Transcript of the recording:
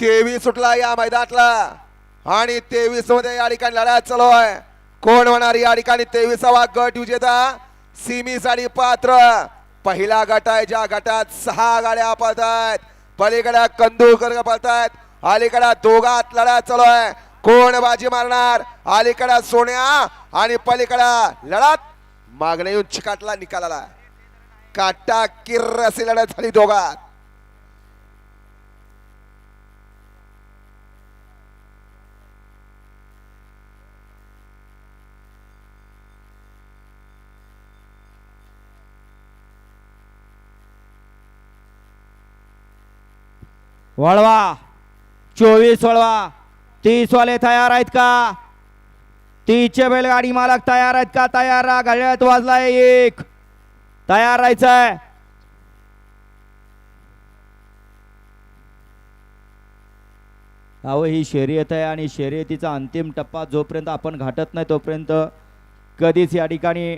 तेवीस सुटला या मैदानातला. आणि तेवीसमध्ये या ठिकाणी लढा चालू आहे. कोण होणार या ठिकाणी तेवीसावा गट विजेता? सिमी साठी पात्र. पहिला गट आहे ज्या गटात सहा गाड्या पळतायत. पलीकडे कंदुकर पळतायत. अलीकडे दोघात लढा चालू आहे. कोण बाजी मारणार? अलीकडे सोन्या आणि पलीकडे लढत मागणे येऊन चिकाटला निकालाला. काटा किर्र अशी लढत झाली दोघात. वळवा. चोवीस वळवा. तीस वाले तयार आहेत का? तीसचे बैलगाडी मालक तयार आहेत का? तयार राहा. घड्याळात वाजलाय एक. तयार राहायचंय. अहो ही शर्यत आहे आणि शर्यतीचा अंतिम टप्पा जोपर्यंत आपण घाटत नाही तोपर्यंत कधीच या ठिकाणी